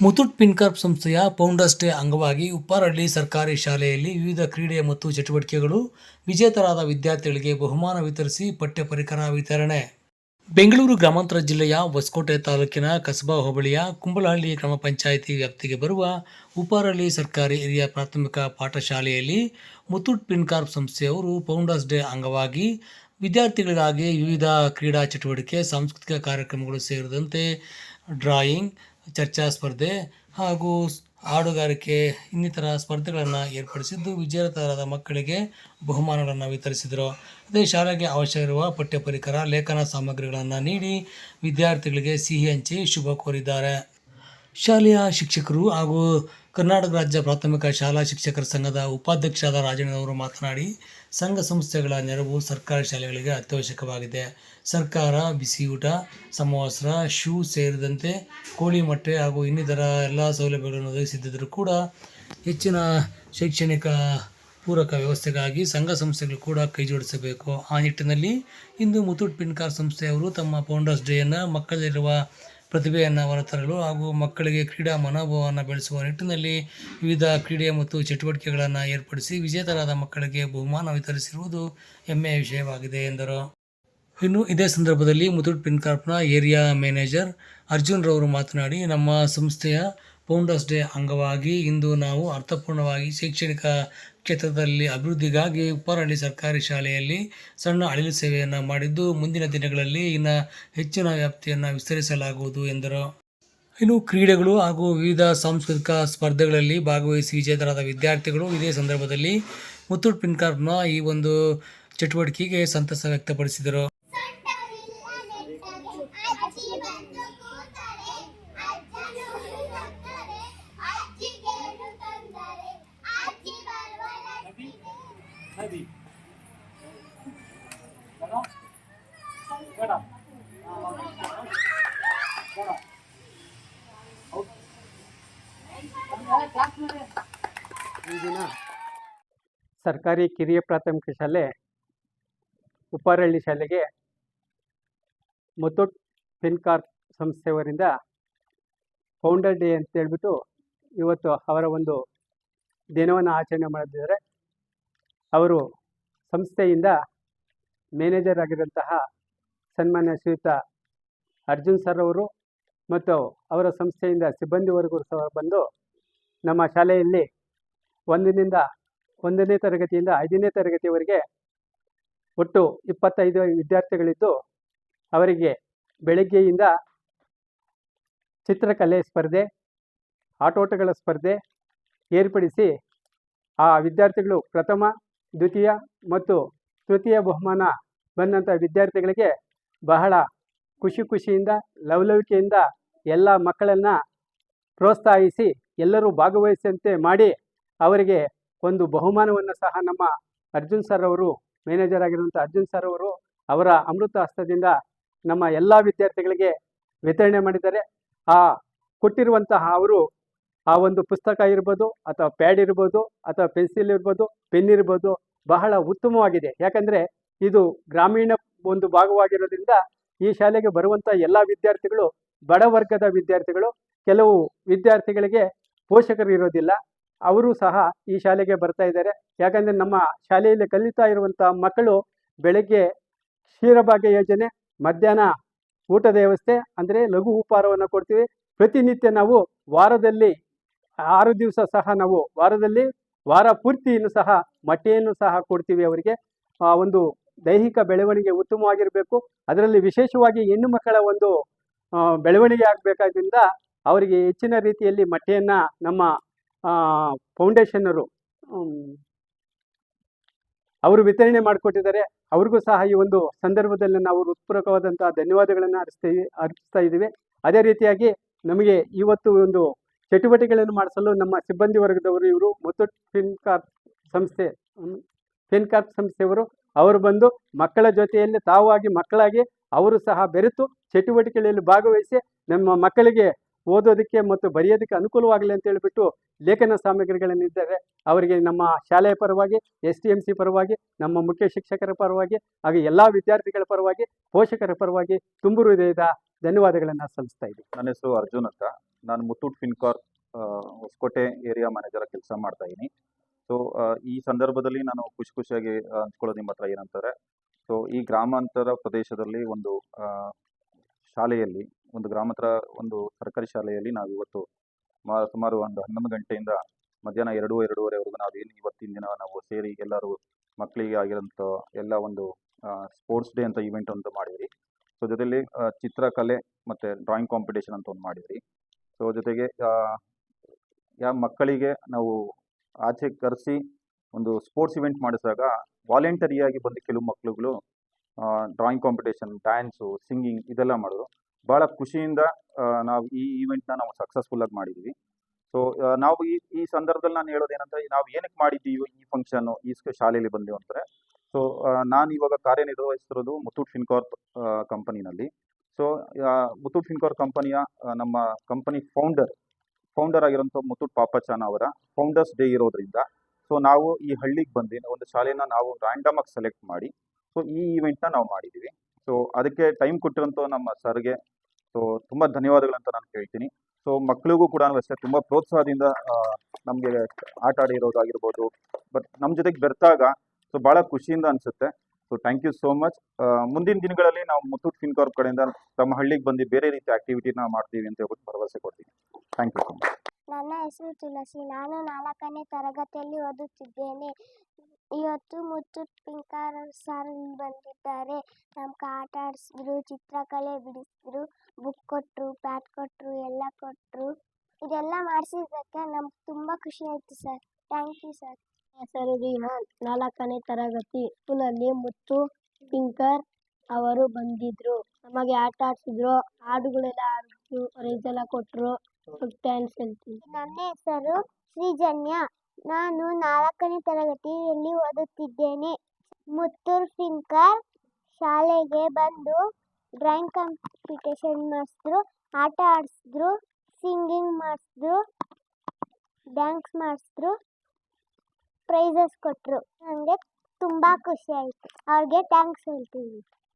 ಮುತುಟ್ ಪಿನ್ಕಾರ್ಪ್ ಸಂಸ್ಥೆಯ founders day ಅಂಗವಾಗಿ ಉಪ್ಪಾರಹಳ್ಳಿ ಸರ್ಕಾರಿ ಶಾಲೆಯಲ್ಲಿ ವಿವಿಧ ಕ್ರೀಡೆ ಮತ್ತು ಚಟುವಟಿಕೆಗಳು ವಿಜೇತರಾದ ವಿದ್ಯಾರ್ಥಿಗಳಿಗೆ ಬಹುಮಾನ ವಿತರಿಸಿ ಪಠ್ಯ ಪರಿಕರ ವಿತರಣೆ. ಬೆಂಗಳೂರು ಗ್ರಾಮಾಂತರ ಜಿಲ್ಲೆಯ ಹೊಸಕೋಟೆ ತಾಲೂಕಿನ ಕಸಬಾ ಹೋಬಳಿಯ ಕುಂಬಳಹಳ್ಳಿ ಗ್ರಾಮ ಪಂಚಾಯಿತಿ ವ್ಯಾಪ್ತಿಗೆ ಬರುವ ಉಪಾರಹಳ್ಳಿ ಸರ್ಕಾರಿ ಹಿರಿಯ ಪ್ರಾಥಮಿಕ ಪಾಠಶಾಲೆಯಲ್ಲಿ ಮುತ್ತೂಟ್ ಪಿನ್ಕಾರ್ಪ್ ಸಂಸ್ಥೆಯವರು ಫೌಂಡರ್ಸ್ ಡೇ ಅಂಗವಾಗಿ ವಿದ್ಯಾರ್ಥಿಗಳಿಗಾಗಿ ವಿವಿಧ ಕ್ರೀಡಾ ಚಟುವಟಿಕೆ, ಸಾಂಸ್ಕೃತಿಕ ಕಾರ್ಯಕ್ರಮಗಳು ಸೇರಿದಂತೆ ಡ್ರಾಯಿಂಗ್ ಚರ್ಚಾ ಸ್ಪರ್ಧೆ ಹಾಗೂ ಹಾಡುಗಾರಿಕೆ ಇನ್ನಿತರ ಸ್ಪರ್ಧೆಗಳನ್ನು ಏರ್ಪಡಿಸಿದ್ದು ವಿಜೇತರಾದ ಮಕ್ಕಳಿಗೆ ಬಹುಮಾನಗಳನ್ನು ವಿತರಿಸಿದರು. ಅದೇ ಶಾಲೆಗೆ ಅವಶ್ಯವಿರುವ ಪಠ್ಯ ಪರಿಕರ, ಲೇಖನ ಸಾಮಗ್ರಿಗಳನ್ನು ನೀಡಿ ವಿದ್ಯಾರ್ಥಿಗಳಿಗೆ ಸಿಹಿ ಹಂಚಿ ಶುಭ ಕೋರಿದ್ದಾರೆ. ಶಾಲೆಯ ಶಿಕ್ಷಕರು ಹಾಗೂ ಕರ್ನಾಟಕ ರಾಜ್ಯ ಪ್ರಾಥಮಿಕ ಶಾಲಾ ಶಿಕ್ಷಕರ ಸಂಘದ ಉಪಾಧ್ಯಕ್ಷರಾದ ರಾಜಣ್ಣನವರು ಮಾತನಾಡಿ, ಸಂಘ ಸಂಸ್ಥೆಗಳ ನೆರವು ಸರ್ಕಾರಿ ಶಾಲೆಗಳಿಗೆ ಅತ್ಯವಶ್ಯಕವಾಗಿದೆ. ಸರ್ಕಾರ ಬಿಸಿಯೂಟ ಸಮವಸ್ತ್ರ, ಶೂ ಸೇರಿದಂತೆ ಕೋಳಿ ಮೊಟ್ಟೆ ಹಾಗೂ ಇನ್ನಿತರ ಎಲ್ಲ ಸೌಲಭ್ಯಗಳನ್ನು ಒದಗಿಸಿದ್ದರೂ ಕೂಡ ಹೆಚ್ಚಿನ ಶೈಕ್ಷಣಿಕ ಪೂರಕ ವ್ಯವಸ್ಥೆಗಾಗಿ ಸಂಘ ಸಂಸ್ಥೆಗಳು ಕೂಡ ಕೈ ಜೋಡಿಸಬೇಕು. ಆ ನಿಟ್ಟಿನಲ್ಲಿ ಇಂದು ಮುತ್ತೂಟ್ ಪಿನ್ಕಾರ್ ಸಂಸ್ಥೆಯವರು ತಮ್ಮ ಫೌಂಡರ್ಸ್ ಡೇಯನ್ನು ಮಕ್ಕಳಲ್ಲಿರುವ ಪ್ರತಿಭೆಯನ್ನು ಹೊರತರಲು ಹಾಗೂ ಮಕ್ಕಳಿಗೆ ಕ್ರೀಡಾ ಮನೋಭಾವವನ್ನು ಬೆಳೆಸುವ ನಿಟ್ಟಿನಲ್ಲಿ ವಿವಿಧ ಕ್ರೀಡೆ ಮತ್ತು ಚಟುವಟಿಕೆಗಳನ್ನು ಏರ್ಪಡಿಸಿ ವಿಜೇತರಾದ ಮಕ್ಕಳಿಗೆ ಬಹುಮಾನ ವಿತರಿಸಿರುವುದು ಹೆಮ್ಮೆಯ ವಿಷಯವಾಗಿದೆ ಎಂದರು. ಇನ್ನು ಇದೇ ಸಂದರ್ಭದಲ್ಲಿ ಮುತ್ತೂಟ್ ಪಿನ್ಕಾರ್ಪ್ನ ಏರಿಯಾ ಮ್ಯಾನೇಜರ್ ಅರ್ಜುನ್ ರವರು ಮಾತನಾಡಿ, ನಮ್ಮ ಸಂಸ್ಥೆಯ ಫೌಂಡರ್ಸ್ ಡೇ ಅಂಗವಾಗಿ ಇಂದು ನಾವು ಅರ್ಥಪೂರ್ಣವಾಗಿ ಶೈಕ್ಷಣಿಕ ಕ್ಷೇತ್ರದಲ್ಲಿ ಅಭಿವೃದ್ಧಿಗಾಗಿ ಉಪ್ಪಾರಹಳ್ಳಿ ಸರ್ಕಾರಿ ಶಾಲೆಯಲ್ಲಿ ಸಣ್ಣ ಅಳಿಲು ಸೇವೆಯನ್ನು ಮಾಡಿದ್ದು, ಮುಂದಿನ ದಿನಗಳಲ್ಲಿ ಇನ್ನು ಹೆಚ್ಚಿನ ವ್ಯಾಪ್ತಿಯನ್ನು ವಿಸ್ತರಿಸಲಾಗುವುದು ಎಂದರು. ಇನ್ನು ಕ್ರೀಡೆಗಳು ಹಾಗೂ ವಿವಿಧ ಸಾಂಸ್ಕೃತಿಕ ಸ್ಪರ್ಧೆಗಳಲ್ಲಿ ಭಾಗವಹಿಸಿ ವಿಜೇತರಾದ ವಿದ್ಯಾರ್ಥಿಗಳು, ಇದೇ ಸಂದರ್ಭದಲ್ಲಿ ಮುತ್ತೂಟ್ ಪಿನ್ಕಾರ್ಪ್ನ ಈ ಒಂದು ಚಟುವಟಿಕೆಗೆ ಸಂತಸ ವ್ಯಕ್ತಪಡಿಸಿದರು. ಈ ದಿನ ಸರ್ಕಾರಿ ಕಿರಿಯ ಪ್ರಾಥಮಿಕ ಶಾಲೆ, ಉಪ್ಪಾರಳ್ಳಿ ಶಾಲೆಗೆ ಮುತ್ತೂಟ್ ಫಿನ್ಕಾರ್ ಸಂಸ್ಥೆಯವರಿಂದ ಫೌಂಡರ್ ಡೇ ಅಂತ ಹೇಳ್ಬಿಟ್ಟು ಇವತ್ತು ಅವರ ಒಂದು ದಿನವನ್ನು ಆಚರಣೆ ಮಾಡಿದ್ದಾರೆ ಅವರು ಸಂಸ್ಥೆಯಿಂದ ಮ್ಯಾನೇಜರ್ ಆಗಿರುವಂತಹ ಸನ್ಮಾನ್ಯ ಶ್ರೀಯುತ ಅರ್ಜುನ್ ಸರ್ ಅವರು ಮತ್ತು ಅವರ ಸಂಸ್ಥೆಯಿಂದ ಸಿಬ್ಬಂದಿ ಸಹ ಬಂದು ನಮ್ಮ ಶಾಲೆಯಲ್ಲಿ ಒಂದಿನಿಂದ ಒಂದನೇ ತರಗತಿಯಿಂದ ಐದನೇ ತರಗತಿಯವರೆಗೆ ಒಟ್ಟು ಇಪ್ಪತ್ತೈದು ವಿದ್ಯಾರ್ಥಿಗಳಿದ್ದು ಅವರಿಗೆ ಬೆಳಗ್ಗೆಯಿಂದ ಚಿತ್ರಕಲೆ ಸ್ಪರ್ಧೆ, ಆಟೋಟಗಳ ಸ್ಪರ್ಧೆ ಏರ್ಪಡಿಸಿ ಆ ವಿದ್ಯಾರ್ಥಿಗಳು ಪ್ರಥಮ ದ್ವಿತೀಯ ಮತ್ತು ತೃತೀಯ ಬಹುಮಾನ ಬಂದಂಥ ವಿದ್ಯಾರ್ಥಿಗಳಿಗೆ ಬಹಳ ಖುಷಿ ಖುಷಿಯಿಂದ, ಲವಲವಿಕೆಯಿಂದ ಎಲ್ಲ ಮಕ್ಕಳನ್ನು ಪ್ರೋತ್ಸಾಹಿಸಿ, ಎಲ್ಲರೂ ಭಾಗವಹಿಸುವಂತೆ ಮಾಡಿ ಅವರಿಗೆ ಒಂದು ಬಹುಮಾನವನ್ನು ಸಹ ನಮ್ಮ ಅರ್ಜುನ್ ಸರ್ ಅವರು ಮ್ಯಾನೇಜರ್ ಆಗಿರುವಂಥ ಅರ್ಜುನ್ ಸರ್ ಅವರು ಅವರ ಅಮೃತ ಹಸ್ತದಿಂದ ನಮ್ಮ ಎಲ್ಲ ವಿದ್ಯಾರ್ಥಿಗಳಿಗೆ ವಿತರಣೆ ಮಾಡಿದ್ದಾರೆ. ಆ ಕೊಟ್ಟಿರುವಂತಹ ಅವರು ಆ ಒಂದು ಪುಸ್ತಕ ಇರ್ಬೋದು ಅಥವಾ ಪ್ಯಾಡ್ ಇರ್ಬೋದು ಅಥವಾ ಪೆನ್ಸಿಲ್ ಇರ್ಬೋದು, ಪೆನ್ ಇರ್ಬೋದು ಬಹಳ ಉತ್ತಮವಾಗಿದೆ. ಯಾಕಂದರೆ ಇದು ಗ್ರಾಮೀಣ ಒಂದು ಭಾಗವಾಗಿರೋದ್ರಿಂದ ಈ ಶಾಲೆಗೆ ಬರುವಂಥ ಎಲ್ಲ ವಿದ್ಯಾರ್ಥಿಗಳು, ಬಡ ವರ್ಗದ ವಿದ್ಯಾರ್ಥಿಗಳು, ಕೆಲವು ವಿದ್ಯಾರ್ಥಿಗಳಿಗೆ ಪೋಷಕರು ಇರೋದಿಲ್ಲ. ಅವರು ಸಹ ಈ ಶಾಲೆಗೆ ಬರ್ತಾ ಇದ್ದಾರೆ. ಯಾಕಂದರೆ ನಮ್ಮ ಶಾಲೆಯಲ್ಲಿ ಕಲಿತಾ ಇರುವಂಥ ಮಕ್ಕಳು ಬೆಳಗ್ಗೆ ಕ್ಷೀರಭಾಗ್ಯ ಯೋಜನೆ, ಮಧ್ಯಾಹ್ನ ಊಟದ ವ್ಯವಸ್ಥೆ, ಅಂದರೆ ಲಘು ಉಪಹಾರವನ್ನು ಕೊಡ್ತೀವಿ. ಪ್ರತಿನಿತ್ಯ ನಾವು ವಾರದಲ್ಲಿ ಆರು ದಿವಸ ಸಹ ನಾವು ವಾರದಲ್ಲಿ ವಾರ ಪೂರ್ತಿಯನ್ನು ಸಹ ಮೊಟ್ಟೆಯನ್ನು ಸಹ ಕೊಡ್ತೀವಿ ಅವರಿಗೆ. ಒಂದು ದೈಹಿಕ ಬೆಳವಣಿಗೆ ಉತ್ತಮವಾಗಿರಬೇಕು. ಅದರಲ್ಲಿ ವಿಶೇಷವಾಗಿ ಹೆಣ್ಣು ಮಕ್ಕಳ ಒಂದು ಬೆಳವಣಿಗೆ ಆಗಬೇಕಾದ್ರಿಂದ ಅವರಿಗೆ ಹೆಚ್ಚಿನ ರೀತಿಯಲ್ಲಿ ಮೊಟ್ಟೆಯನ್ನು ನಮ್ಮ ಫೌಂಡೇಶನ್ನರು ಅವರು ವಿತರಣೆ ಮಾಡಿಕೊಟ್ಟಿದ್ದಾರೆ. ಅವ್ರಿಗೂ ಸಹ ಈ ಒಂದು ಸಂದರ್ಭದಲ್ಲಿ ನಾವು ಹೃತ್ಪೂರ್ವಕವಾದಂತಹ ಧನ್ಯವಾದಗಳನ್ನು ಅರ್ಪಿಸ್ತೀವಿ ಅರ್ಪಿಸ್ತಾ ಇದ್ದೀವಿ. ಅದೇ ರೀತಿಯಾಗಿ ನಮಗೆ ಇವತ್ತು ಒಂದು ಚಟುವಟಿಕೆಗಳನ್ನು ಮಾಡಿಸಲು ನಮ್ಮ ಸಿಬ್ಬಂದಿ ವರ್ಗದವರು ಇವರು ಮುತ್ತೂಟ್ ಫಿನ್ಕಾರ್ಪ್ ಸಂಸ್ಥೆ ಫಿನ್ಕಾರ್ಪ್ ಸಂಸ್ಥೆಯವರು ಅವರು ಬಂದು ಮಕ್ಕಳ ಜೊತೆಯಲ್ಲಿ ತಾವಾಗಿ ಮಕ್ಕಳಾಗಿ ಅವರು ಸಹ ಬೆರೆತು ಚಟುವಟಿಕೆಗಳಲ್ಲಿ ಭಾಗವಹಿಸಿ ನಮ್ಮ ಮಕ್ಕಳಿಗೆ ಓದೋದಕ್ಕೆ ಮತ್ತು ಬರೆಯೋದಕ್ಕೆ ಅನುಕೂಲವಾಗಲಿ ಅಂತ ಹೇಳಿಬಿಟ್ಟು ಲೇಖನ ಸಾಮಗ್ರಿಗಳನ್ನಿದ್ದರೆ ಅವರಿಗೆ ನಮ್ಮ ಶಾಲೆಯ ಪರವಾಗಿ, ಎಸ್ ಟಿ ಎಂ ಸಿ ಪರವಾಗಿ, ನಮ್ಮ ಮುಖ್ಯ ಶಿಕ್ಷಕರ ಪರವಾಗಿ, ಹಾಗೆ ಎಲ್ಲ ವಿದ್ಯಾರ್ಥಿಗಳ ಪರವಾಗಿ, ಪೋಷಕರ ಪರವಾಗಿ ತುಂಬು ಹೃದಯದ ಧನ್ಯವಾದಗಳನ್ನು ಸಲ್ಲಿಸ್ತಾ ಇದ್ದೀನಿ. ನನ್ನ ಹೆಸರು ಅರ್ಜುನ್ ಅಂತ. ನಾನು ಮುತ್ತೂಟ್ ಫಿನ್ಕಾರ್ ಹೊಸಕೋಟೆ ಏರಿಯಾ ಮ್ಯಾನೇಜರ್ ಕೆಲಸ ಮಾಡ್ತಾ ಇದ್ದೀನಿ. ಸೊ ಈ ಸಂದರ್ಭದಲ್ಲಿ ನಾನು ಖುಷಿ ಖುಷಿಯಾಗಿ ಹಂಚ್ಕೊಳ್ಳೋದು ನಿಮ್ಮ ಹತ್ರ ಏನಂತಾರೆ ಸೊ ಈ ಗ್ರಾಮಾಂತರ ಪ್ರದೇಶದಲ್ಲಿ ಒಂದು ಶಾಲೆಯಲ್ಲಿ, ಒಂದು ಗ್ರಾಮಾಂತರ, ಒಂದು ಸರ್ಕಾರಿ ಶಾಲೆಯಲ್ಲಿ ನಾವು ಇವತ್ತು ಮಾ- ಸುಮಾರು ಒಂದು ಹನ್ನೊಂದು ಗಂಟೆಯಿಂದ ಮಧ್ಯಾಹ್ನ ಎರಡು, ಎರಡೂವರೆವರೆಗೂ ನಾವು ಏನು ಇವತ್ತಿನ ದಿನ ನಾವು ಸೇರಿ ಎಲ್ಲರೂ ಮಕ್ಕಳಿಗೆ ಆಗಿರೋಂಥ ಎಲ್ಲ ಒಂದು ಸ್ಪೋರ್ಟ್ಸ್ ಡೇ ಅಂತ ಈವೆಂಟ್ ಅಂತ ಮಾಡಿದ್ರಿ. ಸೊ ಜೊತೆಯಲ್ಲಿ ಚಿತ್ರಕಲೆ ಮತ್ತು ಡ್ರಾಯಿಂಗ್ ಕಾಂಪಿಟೇಷನ್ ಅಂತ ಒಂದು ಮಾಡಿದ್ರಿ. ಸೊ ಜೊತೆಗೆ ಯಾ, ಮಕ್ಕಳಿಗೆ ನಾವು ಆಚೆ ಕರೆಸಿ ಒಂದು ಸ್ಪೋರ್ಟ್ಸ್ ಇವೆಂಟ್ ಮಾಡಿಸಿದಾಗ ವಾಲಂಟರಿಯಾಗಿ ಬಂದು ಕೆಲವು ಮಕ್ಕಳುಗಳು ಡ್ರಾಯಿಂಗ್ ಕಾಂಪಿಟೇಷನ್ ಡ್ಯಾನ್ಸು ಸಿಂಗಿಂಗ್ ಇದೆಲ್ಲ ಮಾಡಿದ್ರು. ಭಾಳ ಖುಷಿಯಿಂದ ನಾವು ಈ ಈವೆಂಟ್ನ ನಾವು ಸಕ್ಸಸ್ಫುಲ್ಲಾಗಿ ಮಾಡಿದ್ವಿ. ಸೊ ನಾವು ಈ ಈ ಸಂದರ್ಭದಲ್ಲಿ ನಾನು ಹೇಳೋದೇನಂದ್ರೆ ನಾವು ಏನಕ್ಕೆ ಮಾಡಿದ್ದೀವಿ ಈ ಫಂಕ್ಷನ್ ಈ ಶಾಲೆಯಲ್ಲಿ ಬಂದೆವು ಅಂತಾರೆ ಸೊ ನಾನು ಇವಾಗ ಕಾರ್ಯನಿರ್ವಹಿಸ್ತಿರೋದು ಮುತ್ತೂಟ್ ಫಿನ್ಕಾರ್ಪ್ ಕಂಪನಿನಲ್ಲಿ ಸೊ ಮುತ್ತೂಟ್ ಫಿನ್ಕಾರ್ ಕಂಪನಿಯ ನಮ್ಮ ಕಂಪನಿ ಫೌಂಡರ್ ಫೌಂಡರ್ ಆಗಿರೋಂಥ ಮುತ್ತೂಟ್ ಪಾಪಚಾನ ಅವರ ಫೌಂಡರ್ಸ್ ಡೇ ಇರೋದ್ರಿಂದ ಸೊ ನಾವು ಈ ಹಳ್ಳಿಗೆ ಬಂದು ಒಂದು ಶಾಲೆನ ನಾವು ರ್ಯಾಂಡಮ್ ಆಗಿ ಸೆಲೆಕ್ಟ್ ಮಾಡಿ ಸೊ ಈ ಈವೆಂಟ್ನ ನಾವು ಮಾಡಿದ್ದೀವಿ. ಸೊ ಅದಕ್ಕೆ ಟೈಮ್ ಕೊಟ್ಟಿರೋಂಥ ನಮ್ಮ ಸರ್ಗೆ ಸೊ ತುಂಬ ಧನ್ಯವಾದಗಳಂತ ನಾನು ಕೇಳ್ತೀನಿ. ಸೊ ಮಕ್ಕಳಿಗೂ ಕೂಡ ಅಷ್ಟೇ ತುಂಬ ಪ್ರೋತ್ಸಾಹದಿಂದ ನಮಗೆ ಆಟ ಆಡಿರೋದಾಗಿರ್ಬೋದು ಬಟ್ ನಮ್ಮ ಜೊತೆಗೆ ಬೆರ್ತಾಗ ಸೊ ಭಾಳ ಖುಷಿಯಿಂದ ಅನಿಸುತ್ತೆ. So thank you so much ಮುಂದಿನ ದಿನಗಳಲ್ಲಿ ನಾವು ಮುತ್ತೂಟ್ ಫಿನ್ಕಾರ್ಪ್ ಕಡೆಯಿಂದ ತಮ್ಮ ಹಳ್ಳಿಗೆ ಬಂದು ಬೇರೆ ರೀತಿ ಆಕ್ಟಿವಿಟಿನ ಮಾಡ್ತೀವಿ ಅಂತ ಹೇಳ್ಬಿಟ್ಟು ಭರವಸೆ ಕೊಡ್ತೀನಿ. ಥ್ಯಾಂಕ್ ಯು ಸೊ ಮಚ್ ನನ್ನ ಹೆಸರು ತುಳಸಿ. ನಾನು ನಾಲ್ಕನೇ ತರಗತಿಯಲ್ಲಿ ಓದುತ್ತಿದ್ದೇನೆ. ಇವತ್ತು ಮುತ್ತೂಟ್ ಪಿಂಕಾರ ಸರ್ ಬಂದಿದ್ದಾರೆ. ನಮ್ಗೆ ಆಟ ಆಡಿಸಿದ್ರು, ಚಿತ್ರಕಲೆ ಬಿಡಿಸಿದ್ರು. ಬುಕ್ ಕೊಟ್ಟರು ಪ್ಯಾಡ್ ಕೊಟ್ಟರು ಎಲ್ಲ ಕೊಟ್ಟರು ಇದೆಲ್ಲ ಮಾಡಿಸಿದ್ದಕ್ಕೆ ನಮ್ಗೆ ತುಂಬ ಖುಷಿ ಆಯಿತು ಸರ್. Thank you sir. ಹೆಸರು ರಿಹಾನ್ ನಾಲ್ಕನೇ ತರಗತಿ. ಸ್ಕೂಲಲ್ಲಿ ಮುತ್ತು ಪಿಂಕರ್ ಅವರು ಬಂದಿದ್ರು. ನಮಗೆ ಆಟ ಆಡಿಸಿದ್ರು. ಹಾಡುಗಳೆಲ್ಲ ಆಡಿದ್ರು ಪ್ರೈಸ್ ಎಲ್ಲ ಕೊಟ್ಟರು ಥ್ಯಾಂಕ್ಸ್ ಹೇಳ್ತೀನಿ ನನ್ನ ಹೆಸರು ಶ್ರೀಜನ್ಯ. ನಾನು ನಾಲ್ಕನೇ ತರಗತಿಯಲ್ಲಿ ಓದುತ್ತಿದ್ದೇನೆ. ಮುತ್ತೂರ್ ಫಿಂಕರ್ ಶಾಲೆಗೆ ಬಂದು ಡ್ರಾಯಿಂಗ್ ಕಾಂಪಿಟೇಷನ್ ಮಾಡಿಸಿದ್ರು, ಆಟ ಆಡಿಸಿದ್ರು, ಸಿಂಗಿಂಗ್ ಮಾಡಿಸಿದ್ರು, ಡ್ಯಾನ್ಸ್ ಮಾಡಿಸಿದ್ರು, ಪ್ರೈಸಸ್ ಕೊಟ್ಟರು ನನಗೆ ತುಂಬ ಖುಷಿ ಆಯಿತು. ಅವ್ರಿಗೆ ಥ್ಯಾಂಕ್ಸ್ ಹೇಳ್ತೀನಿ.